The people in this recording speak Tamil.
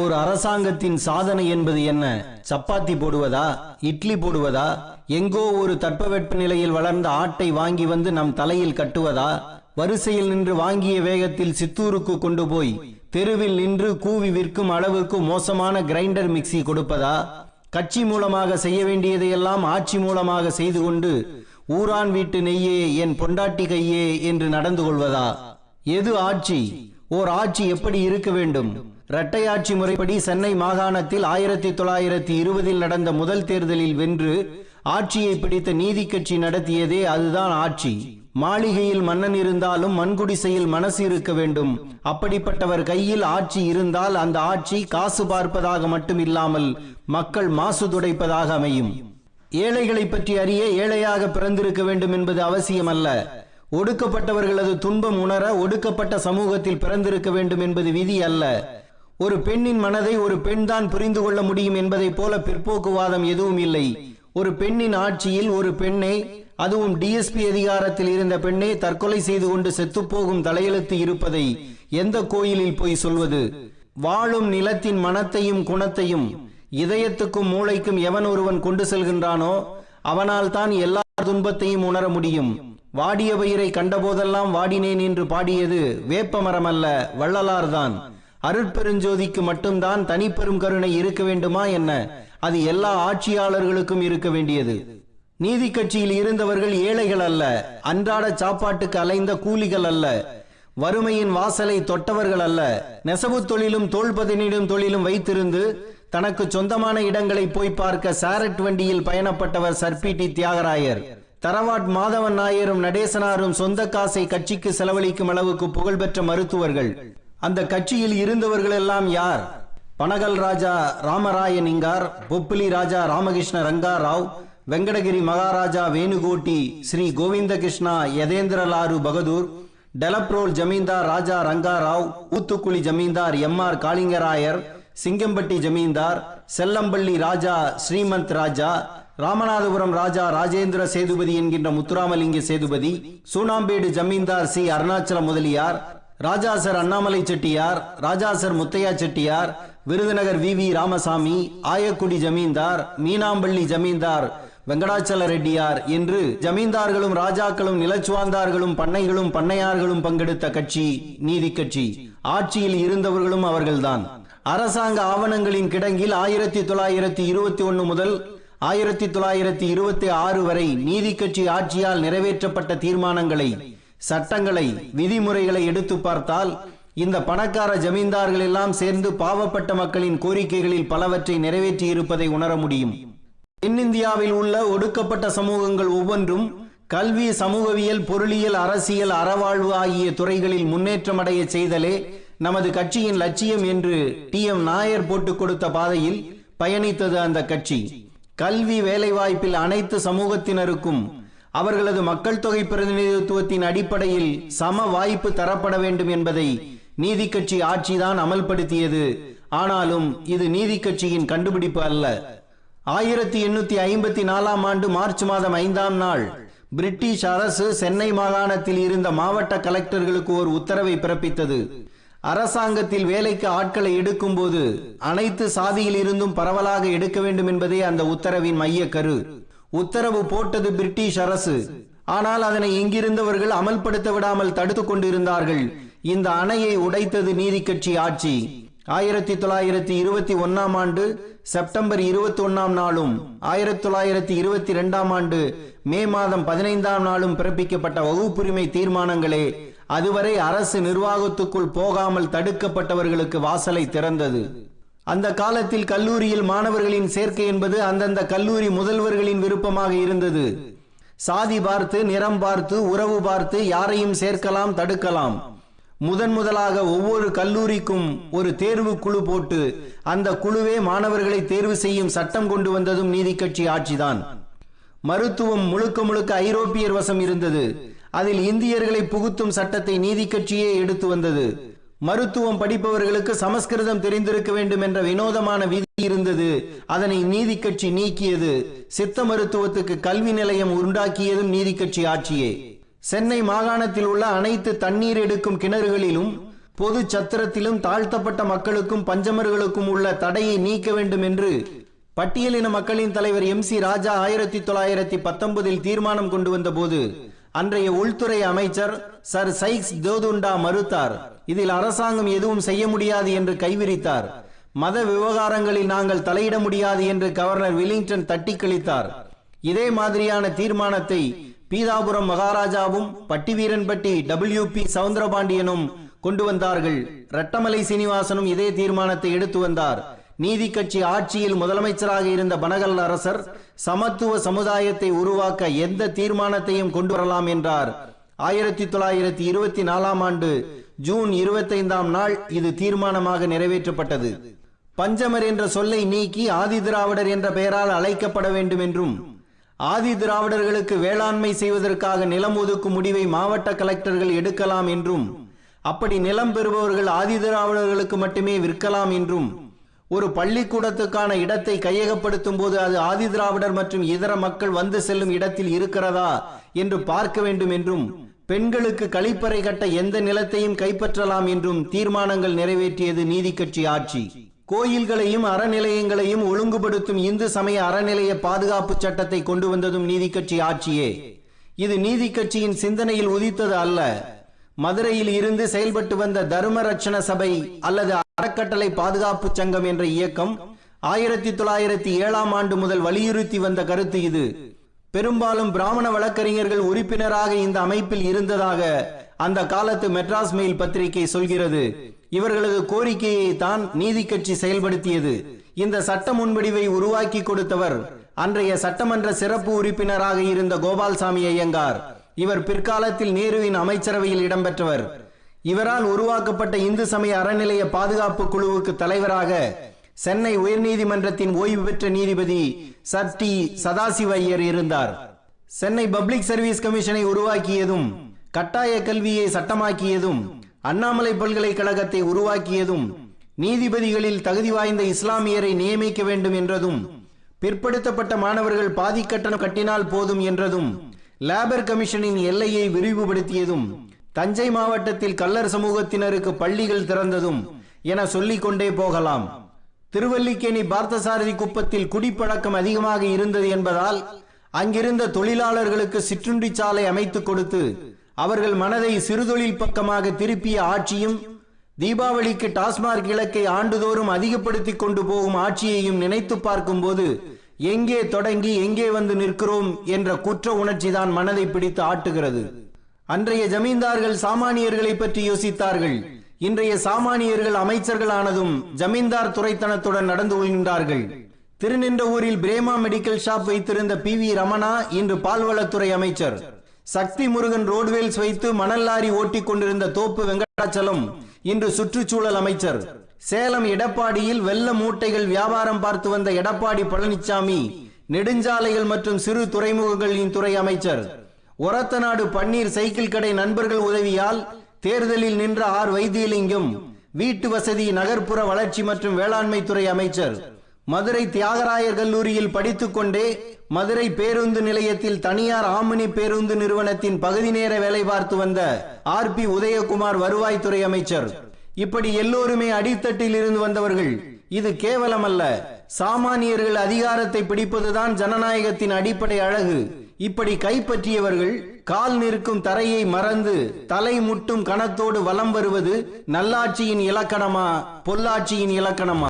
ஒரு அரசாங்கத்தின் சாதனை என்பது என்ன? சப்பாத்தி போடுவதா? இட்லி போடுவதா? எங்கோ ஒரு தட்பவெட்ப நிலையில் வளர்ந்த ஆட்டை வாங்கி வந்து நம் தலையில் கட்டுவதா? வரிசையில் நின்று வாங்கிய வேகத்தில் சித்தூருக்கு கொண்டு போய் தெருவில் நின்று கூவி விற்கும் அளவுக்கு மோசமான கிரைண்டர் மிக்ஸி கொடுப்பதா? கட்சி மூலமாக செய்ய வேண்டியதையெல்லாம் ஆட்சி மூலமாக செய்து கொண்டு ஊரான் வீட்டு நெய்யே என் பொண்டாட்டி கையே என்று நடந்து கொள்வதா? எது ஆட்சி? ஓர் ஆட்சி எப்படி இருக்க வேண்டும்? இரட்டையாட்சி முறைப்படி சென்னை மாகாணத்தில் ஆயிரத்தி தொள்ளாயிரத்தி இருபதில் நடந்த முதல் தேர்தலில் வென்று ஆட்சியை பிடித்த நீதி கட்சி நடத்தியதே அதுதான் ஆட்சி. மாளிகையில் மன்னன் இருந்தாலும் மண்குடிசையில் மனசு இருக்க வேண்டும். அப்படிப்பட்டவர் கையில் ஆட்சி இருந்தால் அந்த ஆட்சி காசு பார்ப்பதாக மட்டும் இல்லாமல் மக்கள் மாசு துடைப்பதாக அமையும். ஏழைகளை பற்றி அறிய ஏழையாக பிறந்திருக்க வேண்டும் என்பது அவசியமல்ல. ஒடுக்கப்பட்டவர்களது துன்பம் உணர ஒடுக்கப்பட்ட சமூகத்தில் பிறந்திருக்க வேண்டும் என்பது விதி அல்ல. ஒரு பெண்ணின் மனதை ஒரு பெண்தான் புரிந்து கொள்ள முடியும் என்பதைப் போல பிற்போக்குவாதம் எதுவும் இல்லை. ஒரு பெண்ணின் ஆட்சியில் ஒரு பெண்ணை அதுவும் டிஎஸ்பி அதிகாரத்தில் இருந்த பெண்ணை தற்கொலை செய்து கொண்டு செத்துப்போகும் தலையெழுத்து இருப்பதை எந்த கோயிலில் போய் சொல்வது? வாழும் நிலத்தின் மனத்தையும் குணத்தையும் இதயத்துக்கும் மூளைக்கும் எவன் ஒருவன் கொண்டு செல்கின்றானோ அவனால் தான் எல்லா துன்பத்தையும் உணர முடியும். வாடிய பயிரை கண்டபோதெல்லாம் வாடினேன் என்று பாடியது வேப்ப மரம் அல்ல வள்ளலார்தான் அருட்பெருஞ்சோதிக்கு மட்டும்தான் தனிப்பெரும் கருணை இருக்க வேண்டுமா என்ன? அது எல்லா ஆட்சியாளர்களுக்கும் இருக்க வேண்டியது. நீதி கட்சியில் இருந்தவர்கள் ஏழைகள் அல்ல அன்றாட சாப்பாட்டுக்கு அலைந்த கூலிகள் அல்ல வறுமையின் வாசலை தொட்டவர்கள் அல்ல. நெசவு தொழிலும் தோள்பதனிடும் தொழிலும் வைத்திருந்து தனக்கு சொந்தமான இடங்களை போய் பார்க்க சாரட் வண்டியில் பயணப்பட்டவர் சர்பிடி தியாகராயர். தரவாட் மாதவன் நாயரும் நடேசனாரும் சொந்த காசை கட்சிக்கு செலவழிக்கும் அளவுக்கு புகழ்பெற்ற மருத்துவர்கள். அந்த கட்சியில் இருந்தவர்கள் எல்லாம் யார்? பனகல் ராஜா ராமராயன் இங்கார் பொப்பிலி ராஜா ராமகிருஷ்ண ரங்காராவ் வெங்கடகிரி மகாராஜா வேணுகோட்டி ஸ்ரீ கோவிந்த கிருஷ்ணா யதேந்திரலாரு பகதூர் டெலப்ரோல் ஜமீன்தார் ராஜா ரங்காராவ் ஊத்துக்குழி ஜமீன்தார் எம் ஆர் காளிங்கராயர் சிங்கம்பட்டி ஜமீன்தார் செல்லம்பள்ளி ராஜா ஸ்ரீமந்த் ராஜா ராமநாதபுரம் ராஜா ராஜேந்திர சேதுபதி என்கின்ற Muthuramalinga Sethupathi Soonampedu zamindar C. Arunachala Mudaliar Raja sir Annamalai Chettiar Raja sir Muthiah Chettiar Virudhunagar V V Ramasamy Ayakudi zamindar Meenampalli zamindar Venkatachala Reddiar என்று ஜமீன்தார்களும் ராஜாக்களும் நிலச்சுவாந்தார்களும் பண்ணைகளும் பண்ணையார்களும் பங்கெடுத்த கட்சி நீதி கட்சி. ஆட்சியில் இருந்தவர்களும் அவர்கள்தான். அரசாங்க ஆவணங்களின் கிடங்கில் ஆயிரத்தி தொள்ளாயிரத்தி இருபத்தி ஒன்று முதல் ஆயிரத்தி தொள்ளாயிரத்தி இருபத்தி ஆறு வரை நீதி கட்சி ஆட்சியால் நிறைவேற்றப்பட்ட தீர்மானங்களை சட்டங்களை விதிமுறைகளை எடுத்து பார்த்தால் இந்த பணக்கார ஜமீன்தார்கள் எல்லாம் சேர்ந்து பாவப்பட்ட மக்களின் கோரிக்கைகளில் பலவற்றை நிறைவேற்றி இருப்பதை உணர முடியும். தென்னிந்தியாவில் உள்ள ஒடுக்கப்பட்ட சமூகங்கள் ஒவ்வொன்றும் கல்வி சமூகவியல் பொருளியல் அரசியல் அறவாழ்வு ஆகிய துறைகளில் முன்னேற்றமடைய செய்தலே நமது கட்சியின் லட்சியம் என்று டி. எம். நாயர் போட்டுக் கொடுத்த பாதையில் பயணித்தது அந்த கட்சி. கல்வி வேலைவாய்ப்பில் அனைத்து சமூகத்தினருக்கும் அவர்களது மக்கள் தொகை பிரதிநிதித்துவத்தின் அடிப்படையில் சம வாய்ப்பு தரப்பட வேண்டும் என்பதை நீதி கட்சி ஆட்சிதான் அமல்படுத்தியது. ஆனாலும் இது நீதி கட்சியின் கண்டுபிடிப்பு அல்ல. ஆயிரத்தி எண்ணூத்தி ஐம்பத்தி நாலாம் ஆண்டு மார்ச் மாதம் ஐந்தாம் நாள் பிரிட்டிஷ் அரசு சென்னை மாகாணத்தில் இருந்த மாவட்ட கலெக்டர்களுக்கு ஒரு உத்தரவை பிறப்பித்தது. அரசாங்கத்தில் வேலைக்கு ஆட்களை எடுக்கும் போது அனைத்து சாதியில் இருந்தும் பரவலாக எடுக்க வேண்டும் என்பதே அந்த உத்தரவின் மைய கரு உத்தரவு போட்டது பிரிட்டிஷ் அரசு. ஆனால் அதனை இங்கிருந்தவர்கள் அமல்படுத்த விடாமல் தடுத்து கொண்டிருந்தார்கள். இந்த அணையை உடைத்தது நீதி கட்சி ஆட்சி. ஆயிரத்தி தொள்ளாயிரத்தி இருபத்தி ஒன்னாம் ஆண்டு செப்டம்பர் இருபத்தி ஒன்னாம் நாளும் ஆயிரத்தி தொள்ளாயிரத்தி இருபத்தி இரண்டாம் ஆண்டு மே மாதம் பதினைந்தாம் நாளும் பிறப்பிக்கப்பட்ட வகுப்புரிமை தீர்மானங்களே அதுவரை அரசு நிர்வாகத்துக்குள் போகாமல் தடுக்கப்பட்டவர்களுக்கு வாசலை திறந்தது. அந்த காலத்தில் கல்லூரியில் மாணவர்களின் சேர்க்கை என்பது அந்தந்த கல்லூரி முதல்வர்களின் விருப்பமாக இருந்தது. சாதி பார்த்து நிறம் பார்த்து உறவு பார்த்து யாரையும் சேர்க்கலாம் தடுக்கலாம். முதன் முதலாக ஒவ்வொரு கல்லூரிக்கும் ஒரு தேர்வு குழு போட்டு அந்த குழுவே மாணவர்களை தேர்வு செய்யும் சட்டம் கொண்டு வந்ததும் நீதி கட்சி ஆட்சிதான். மருத்துவம் முழுக்க முழுக்க ஐரோப்பியர் வசம் இருந்தது. அதில் இந்தியர்களை புகுத்தும் சட்டத்தை நீதி கட்சியே எடுத்து வந்தது. மருத்துவம் படிப்பவர்களுக்கு சமஸ்கிருதம் தெரிந்திருக்க வேண்டும் என்ற வினோதமான விதி இருந்தது. அதனை நீதி கட்சி நீக்கியது. சித்த மருத்துவத்துக்கு கல்வி நிலையம் உண்டாக்கியதும் நீதி கட்சி ஆட்சியே. சென்னை மாகாணத்தில் உள்ள அனைத்து தண்ணீர் எடுக்கும் கிணறுகளிலும் பொது சத்திரத்திலும் தாழ்த்தப்பட்ட மக்களுக்கும் பஞ்சமர்களுக்கும் உள்ள தடையை நீக்க வேண்டும் என்று பட்டியலின மக்களின் தலைவர் எம் சி ராஜா ஆயிரத்தி தொள்ளாயிரத்தி பத்தொன்பதில் தீர்மானம் கொண்டு வந்த போது அன்றைய உள்துறை அமைச்சர் சர் சைக்ஸ் தேதுண்டா மறுத்தார். இதில் அரசாங்கம் எதுவும் செய்ய முடியாது என்று கைவிரித்தார். மத விவகாரங்களில் நாங்கள் தலையிட முடியாது என்று கவர்னர் வில்லிங்டன் தட்டி கழித்தார் இதே மாதிரியான தீர்மானத்தை பீதாபுரம் மகாராஜாவும் பட்டிவீரன்பட்டி டபிள்யூ பி சவுந்தரபாண்டியனும் கொண்டு வந்தார்கள். ரட்டமலை சீனிவாசனும் இதே தீர்மானத்தை எடுத்து வந்தார். நீதி கட்சி ஆட்சியில் முதலமைச்சராக இருந்த பனகல் அரசர் சமத்துவ சமுதாயத்தை உருவாக்க எந்த தீர்மானத்தையும் கொண்டு வரலாம் என்றார். ஆயிரத்தி தொள்ளாயிரத்தி இருபத்தி நாலாம் ஆண்டு ஜூன் இருபத்தைந்தாம் நாள் இது தீர்மானமாக நிறைவேற்றப்பட்டது. பஞ்சமர் என்ற சொல்லை நீக்கி ஆதி திராவிடர் என்ற பெயரால் அழைக்கப்பட வேண்டும் என்றும் ஆதி திராவிடர்களுக்கு வேளாண்மை செய்வதற்காக நிலம் ஒதுக்கும் முடிவை மாவட்ட கலெக்டர்கள் எடுக்கலாம் என்றும் அப்படி நிலம் பெறுபவர்கள் ஆதி திராவிடர்களுக்கு மட்டுமே விற்கலாம் என்றும் ஒரு பள்ளிக்கூடத்துக்கான இடத்தை கையகப்படுத்தும் போது அது ஆதி திராவிடர் மற்றும் இதர மக்கள் வந்து செல்லும் இடத்தில் இருக்கிறதா என்று பார்க்க வேண்டும் என்றும் பெண்களுக்கு கழிப்பறை கட்ட எந்த நிலத்தையும் கைப்பற்றலாம் என்றும் தீர்மானங்கள் நிறைவேற்றியது நீதி கட்சி ஆட்சி. கோயில்களையும் அறநிலையங்களையும் ஒழுங்குபடுத்தும் இந்து சமய அறநிலைய பாதுகாப்பு சட்டத்தை கொண்டு வந்ததும் நீதி கட்சி ஆட்சியே. இது நீதி கட்சியின் சிந்தனையில் உதித்தது அல்ல. மதுரையில் இருந்து செயல்பட்டு வந்த தர்ம ரட்சண சபை அல்லது அறக்கட்டளை பாதுகாப்பு சங்கம் என்ற இயக்கம் ஆயிரத்தி தொள்ளாயிரத்தி ஏழாம் ஆண்டு முதல் வலியுறுத்தி வந்த கருத்து இது. பெரும்பாலும் பிராமண வழக்கறிஞர்கள் உறுப்பினராக இந்த அமைப்பில் இருந்ததாக அந்த காலத்து மெட்ராஸ் மெயில் பத்திரிகை சொல்கிறது. இவர்களது கோரிக்கையை தான் நீதி கட்சி செயல்படுத்தியது. இந்த சட்ட முன்வடிவை உருவாக்கி கொடுத்தவர் அன்றைய சட்டமன்ற சிறப்பு உறுப்பினராக இருந்த கோபால்சாமி ஐயங்கார். இவர் பிற்காலத்தில் நேருவின் அமைச்சரவையில் இடம்பெற்றவர். இவரால் உருவாக்கப்பட்ட இந்து சமய அறநிலைய பாதுகாப்பு குழுவுக்கு தலைவராக சென்னை உயர்நீதிமன்றத்தின் ஓய்வு பெற்ற நீதிபதி சர் டி சதாசிவ ஐயர் இருந்தார். சென்னை பப்ளிக் சர்வீஸ் கமிஷனை உருவாக்கியதும் கட்டாய கல்வியை சட்டமாக்கியதும் அண்ணாமலை பல்கலைக்கழகத்தை உருவாக்கியதும் நீதிபதிகளில் தகுதி வாய்ந்த இஸ்லாமியரை நியமிக்க வேண்டும் என்றதும் பிற்படுத்தப்பட்ட மாணவர்கள் பாதி கட்டணம் கட்டினால் போதும் என்றதும் லேபர் கமிஷனின் எல்லையை விரிவுபடுத்தியதும் தஞ்சை மாவட்டத்தில் கல்லர் சமூகத்தினருக்கு பள்ளிகள் திறந்ததும் என சொல்லிக்கொண்டே போகலாம். திருவல்லிக்கேணி பார்த்தசாரதி குப்பத்தில் குடிப்பழக்கம் அதிகமாக இருந்தது என்பதால் அங்கிருந்த தொழிலாளர்களுக்கு சிற்றுண்டி சாலை அமைத்துக் கொடுத்து அவர்கள் மனதை சிறுதொழில் பக்கமாக திருப்பிய ஆட்சியும் தீபாவளிக்கு டாஸ்மார்க் இலக்கை ஆண்டுதோறும் அதிகப்படுத்தி கொண்டு போகும் ஆட்சியையும் நினைத்து பார்க்கும்போது எங்கே தொடங்கி எங்கே வந்து நிற்கிறோம் என்ற குற்ற உணர்ச்சிதான் மனதை பிடித்து ஆட்டுகிறது. அன்றைய ஜமீன்தார்கள் சாமானியர்களை பற்றி யோசித்தார்கள். இன்றைய சாமானியர்கள் அமைச்சர்களானதும் ஜமீன்தார் துறைத்தனத்துடன் நடந்து கொள்கின்றார்கள். திருநின்ற ஊரில் பிரேமா மெடிக்கல் ஷாப் வைத்திருந்த பி வி ரமணா இன்று பால்வளத்துறை அமைச்சர். சக்தி முருகன் ரோட்வேல்ஸ் வைத்து மணல் லாரி ஓட்டிக் கொண்டிருந்த தோப்பு வெங்கடாச்சலம் இன்று சுற்றுச்சூழல் அமைச்சர். சேலம் எடப்பாடியில் வெள்ள மூட்டைகள் வியாபாரம் பார்த்து வந்த எடப்பாடி பழனிசாமி நெடுஞ்சாலைகள் மற்றும் சிறு துறைமுகங்களின் துறை அமைச்சர். ஒரத்தநாடு பன்னீர் சைக்கிள் கடை நண்பர்கள் உதவியால் தேர்தலில் நின்ற ஆர் வைத்தியலிங்கம் வீட்டு வசதி நகர்ப்புற வளர்ச்சி மற்றும் வேளாண்மை துறை அமைச்சர். மதுரை தியாகராயர் கல்லூரியில் படித்துக்கொண்டே மதுரை பேருந்து நிலையத்தில் தனியார் ஆமினி பேருந்து நிறுவனத்தின் பகுதி நேர வேலை பார்த்து வந்த ஆர் பி உதயகுமார் வருவாய்த்துறை அமைச்சர். இப்படி எல்லோருமே அடித்தட்டில் இருந்து வந்தவர்கள் இது கேவலம் அல்ல சாமானியர்கள் அதிகாரத்தை பிடிப்பதுதான் ஜனநாயகத்தின் அடிப்படை அழகு. இப்படி கைப்பற்றியவர்கள் கால் நிற்கும் தரையை மறந்து தலை முட்டும் கணத்தோடு வலம் வருவது நல்லாட்சியின் இலக்கணமா பொல்லாட்சியின் இலக்கணமா?